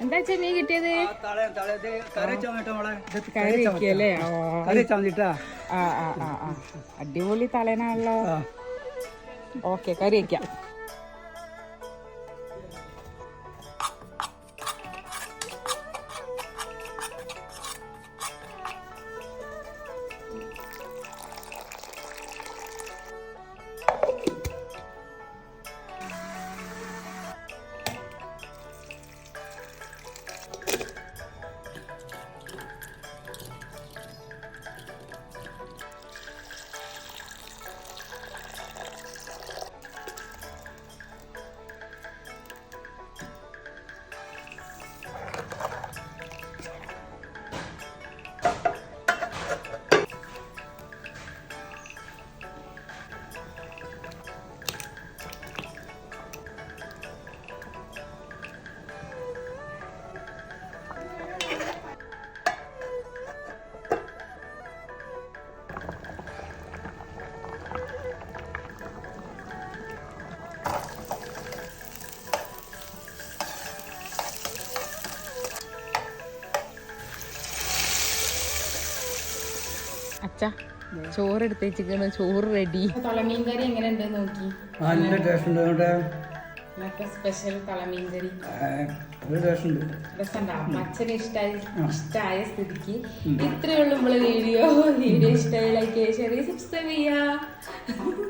എന്താ ചെമ്മീൻ കിട്ടിയത്? തളയം തളയത് കറി വെക്കല്ലേ? ആ. ആ ആ അടിപൊളി തലേനാണല്ലോ. ഓക്കെ കറി വെക്കാം. അച്ഛാ ചോറ് എടുത്ത് വെച്ചിരിക്കണ ചോറ് റെഡി തളമീൻ കറി എങ്ങനെ ഉണ്ട് നോക്കി നല്ല ടേസ്റ്റ് ഉണ്ട് കേട്ടോ സ്പെഷ്യൽ തളമീൻ കറി അച്ഛന് ഇഷ്ടമായി ഇഷ്ടമായ സ്ഥിതിക്ക്. ഇത്രയുള്ള ഉള്ളൂ നമ്മളെ വീഡിയോ. വീഡിയോ ഇഷ്ടമായി ലൈക്ക് ചെയ്യുക ഷെയർ സബ്സ്ക്രൈബ് ചെയ്യുക.